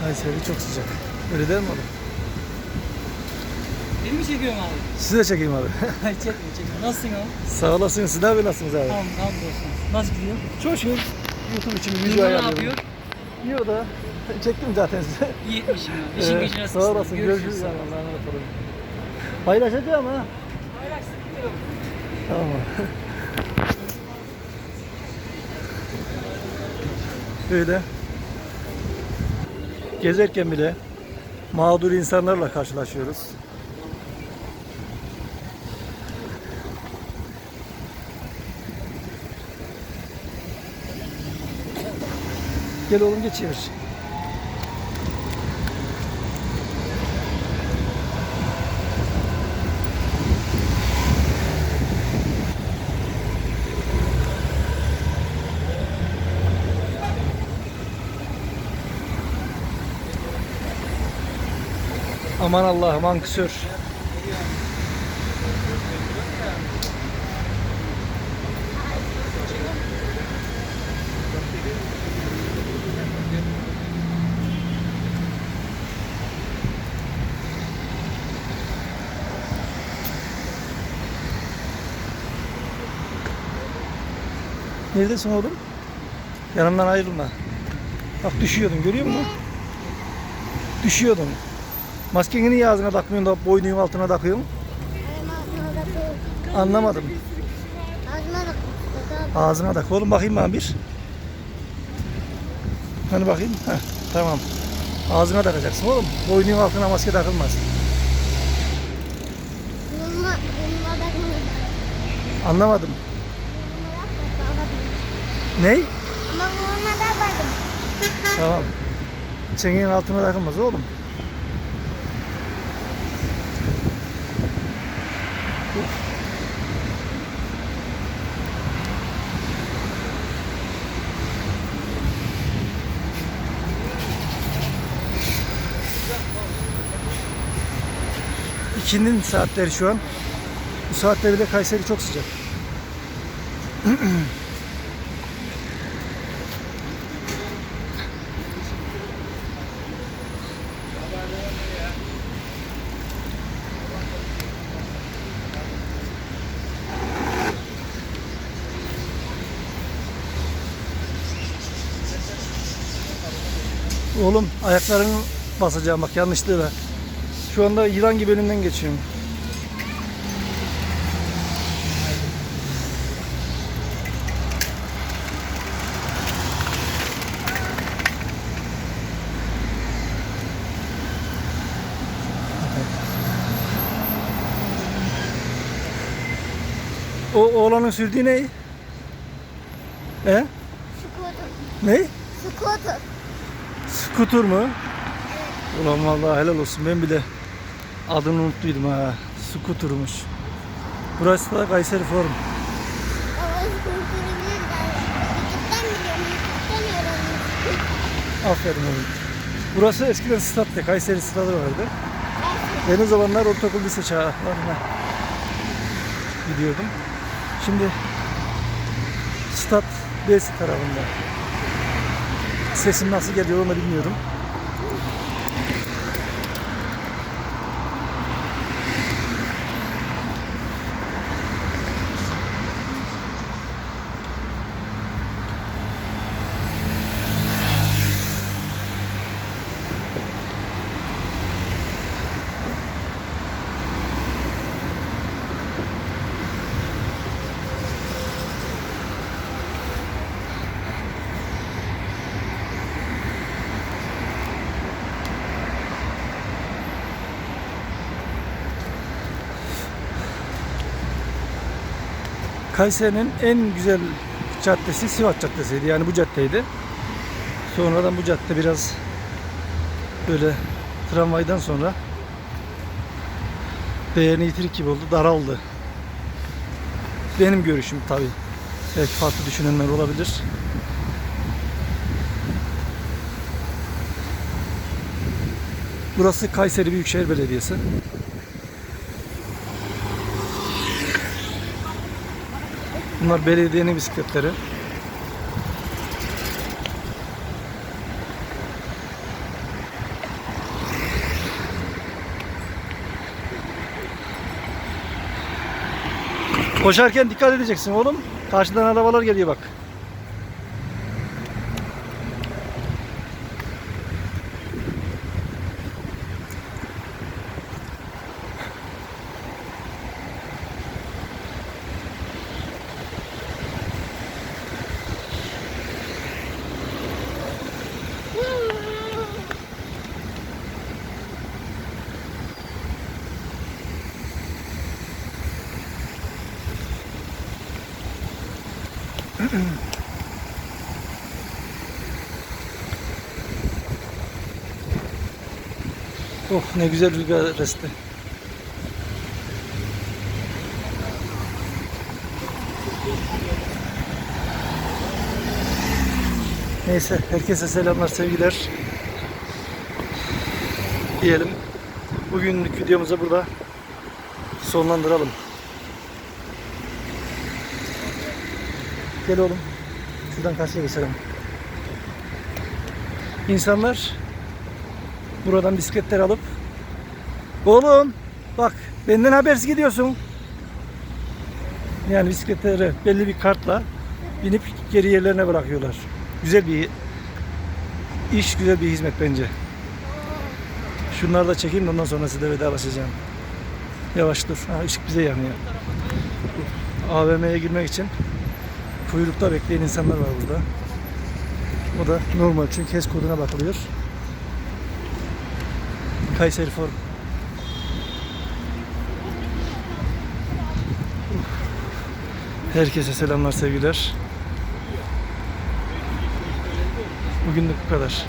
Kayseri çok sıcak. Öyle değil mi oğlum? Beni mi çekiyorsun abi? Sizi de çekeyim abi. çekme çekme. Nasılsın abi? Sağ olasın. Siz de abi nasılsınız abi? Tamam tamam dostum. Nasıl gidiyor? Çok şükür. YouTube için bir video ne ayarlıyorum. yapıyor? Yok da çektim zaten size. İyi etmişim ya. İşin Ee, gücün nasıl? Sağ olasın. Görüşürüz. Ol. Allah'a emanet olun. Paylaşacağım ha. Tamam. Böyle gezerken bile mağdur insanlarla karşılaşıyoruz. Gel oğlum geç Aman Allah'ım ankesör. Neredesin oğlum? Yanımdan ayrılma. Bak düşüyordun görüyor musun? Düşüyordun. Maskeni niye ağzına takmıyorsun da boynunun altına takıyorsun? Anlamadım. Ağzına tak. Oğlum bakayım bana bir. Hani bakayım. Heh, tamam. Ağzına takacaksın oğlum. Boynunun altına maske takılmaz. Anlamadım. Ney? Tamam. Çengenin altına takılmaz oğlum. İkinin saatleri şu an. Bu saatte bile Kayseri çok sıcak. Oğlum ayaklarını basacağım bak yanlışlıkla. Şu anda yılan gibi önünden geçiyorum. O oğlanın sürdüğü ne? E? Ne? Scooter. Skuter mu? Ulan vallahi helal olsun ben bile adını unuttuydum ha. Skuter'muş. Burası da Kayseri Forum. Aferin oğlum. Burası eskiden stattı. Kayseri stadı vardı. Ben o zamanlar ortaokul lise çağlarına gidiyordum. Şimdi stat B'si tarafında. Sesim nasıl geliyor onu bilmiyorum. Kayseri'nin en güzel caddesi Sivas Caddesi'ydi. Yani bu caddeydi. Sonradan bu cadde biraz böyle tramvaydan sonra değerini yitirik gibi oldu. Daraldı. Benim görüşüm tabii. Belki farklı düşünenler olabilir. Burası Kayseri Büyükşehir Belediyesi. Bunlar belediyenin bisikletleri. Koşarken dikkat edeceksin oğlum. Karşıdan arabalar geliyor bak. Oh ne güzel rüzgar esti. Neyse herkese selamlar sevgiler. Diyelim. Bugünlük videomuzu burada sonlandıralım. Gel oğlum. Şuradan karşıya geçelim. İnsanlar buradan bisikletler alıp Oğlum bak benden habersiz gidiyorsun. Yani bisikletleri belli bir kartla binip geri yerlerine bırakıyorlar. Güzel bir iş, güzel bir hizmet bence. Şunları da çekeyim de ondan sonra size vedalaşacağım. Yavaş dur. Ha, ışık bize yanıyor. AVM'ye girmek için kuyrukta bekleyen insanlar var burada. O da normal çünkü HES koduna bakılıyor. Kayseri Forum. Herkese selamlar sevgiler. Bugünlük bu kadar.